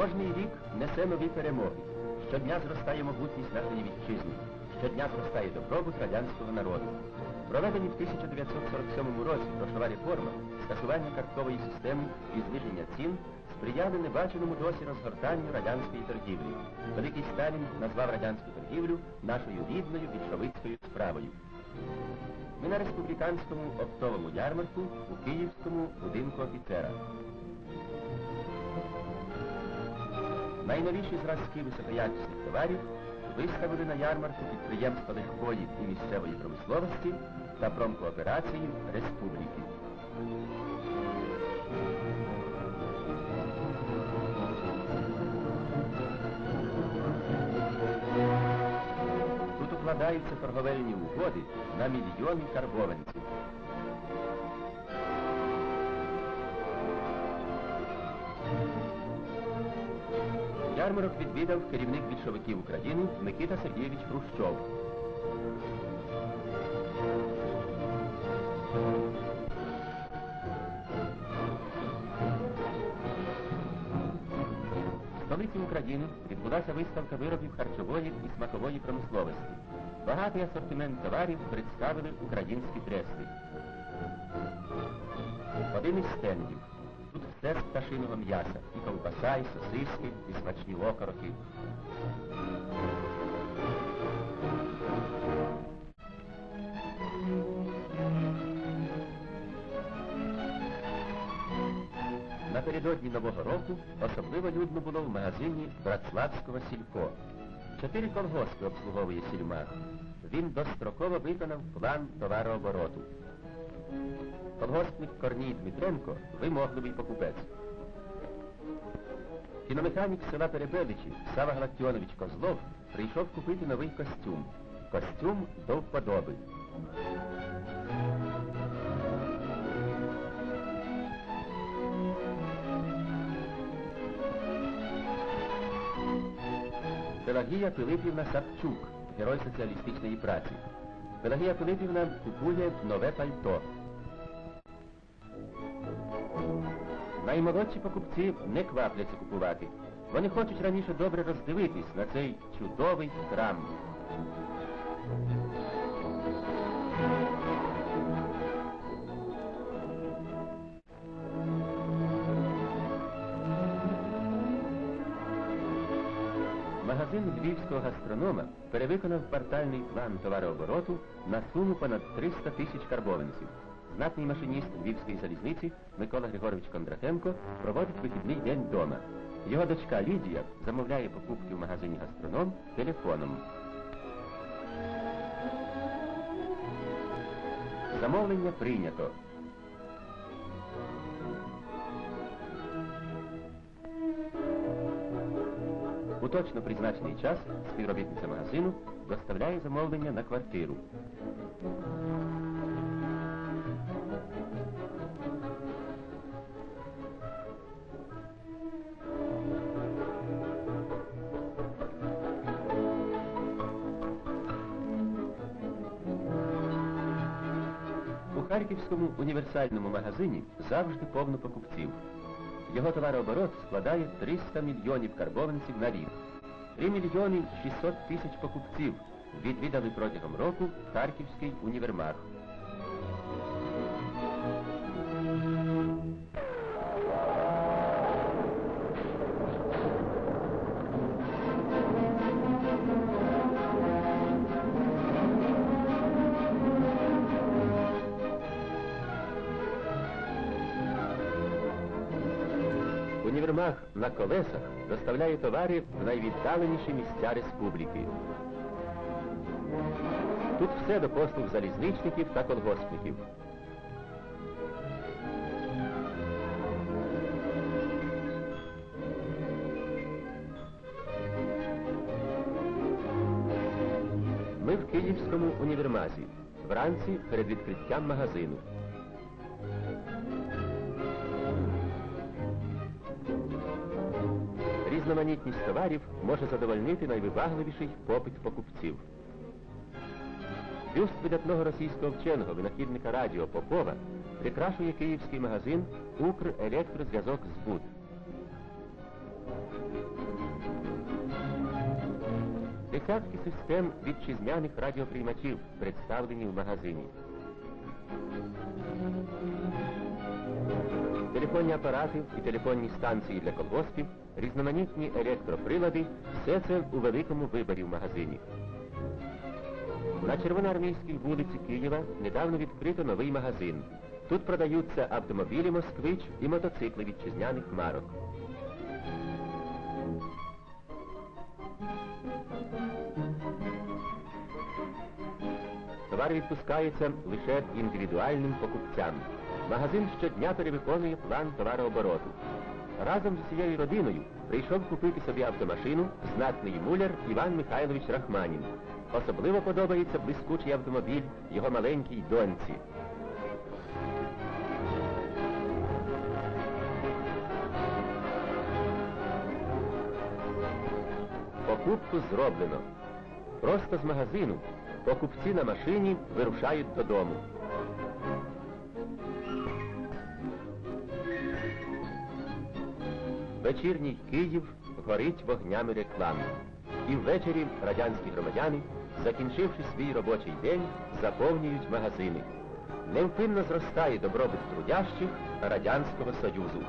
Кожний рік несе нові перемоги. Щодня зростає могутність нашої вітчизни. Щодня зростає добробут радянського народу. Проведені в 1947 році грошова реформа, скасування карткової системи і зниження цін сприяли небаченому досі розгортанню радянської торгівлі. Великий Сталін назвав радянську торгівлю нашою рідною більшовицькою справою. Ми на республіканському оптовому ярмарку у Київському будинку офіцера. Найновіші зразки високоякісних товарів виставили на ярмарку підприємства легкої і місцевої промисловості та промкооперації республіки. Тут укладаються торговельні угоди на мільйони карбованців. Ярмарок відвідав керівник більшовиків України Микита Сергійович Хрущов. Столиці України відбулася виставка виробів харчової і смакової промисловості. Багатий асортимент товарів представили українські трески. Один із стендів. Все з пташиного м'яса. І ковбаса, і сосиски, і смачні окороки. Напередодні Нового року особливо людно було в магазині Братславського сілько. Чотири колгоспи обслуговує сільмар. Він достроково виконав план товарообороту. Колгоспник Корній Дмитренко вимогливий покупець. Кіномеханік села Перебеличі Сава Галактіонович Козлов прийшов купити новий костюм. Костюм до вподоби. Пелагія Пилипівна Сапчук, герой соціалістичної праці. Пелагія Пилипівна купує нове пальто. Наймолодші покупці не квапляться купувати. Вони хочуть раніше добре роздивитись на цей чудовий храм. Магазин львівського гастронома перевиконав квартальний план товарообороту на суму понад 300 тисяч карбованців. Знатний машиніст Львівської залізниці Микола Григорович Кондратенко проводить вихідний день вдома. Його дочка Лідія замовляє покупки в магазині гастроном телефоном. Замовлення прийнято. У точно призначений час співробітниця магазину доставляє замовлення на квартиру. Харківському універсальному магазині завжди повно покупців. Його товарооборот складає 300 мільйонів карбованців на рік. 3 мільйони 600 тисяч покупців відвідали протягом року Харківський універмаг. Універмаг на колесах доставляє товари в найвіддаленіші місця республіки. Тут все до послуг залізничників та колгоспників. Ми в Київському універмазі. Вранці перед відкриттям магазину. Різноманітність товарів може задовольнити найвибагливіший попит покупців. Бюст видатного російського вченого винахідника радіо Попова прикрашує київський магазин Укрелектрозв'язок Збут. Десятки систем вітчизняних радіоприймачів представлені в магазині. Телефонні апарати і телефонні станції для колгоспів, різноманітні електроприлади все це у великому виборі в магазині. На Червоноармійській вулиці Києва недавно відкрито новий магазин. Тут продаються автомобілі «Москвич» і мотоцикли вітчизняних марок. Товар відпускається лише індивідуальним покупцям. Магазин щодня перевиконує план товарообороту. Разом з усією родиною прийшов купити собі автомашину знатний муляр Іван Михайлович Рахманін. Особливо подобається блискучий автомобіль його маленькій доньці. Покупку зроблено. Просто з магазину покупці на машині вирушають додому. Вечірній Київ горить вогнями реклами. І ввечері радянські громадяни, закінчивши свій робочий день, заповнюють магазини. Невпинно зростає добробут трудящих Радянського Союзу.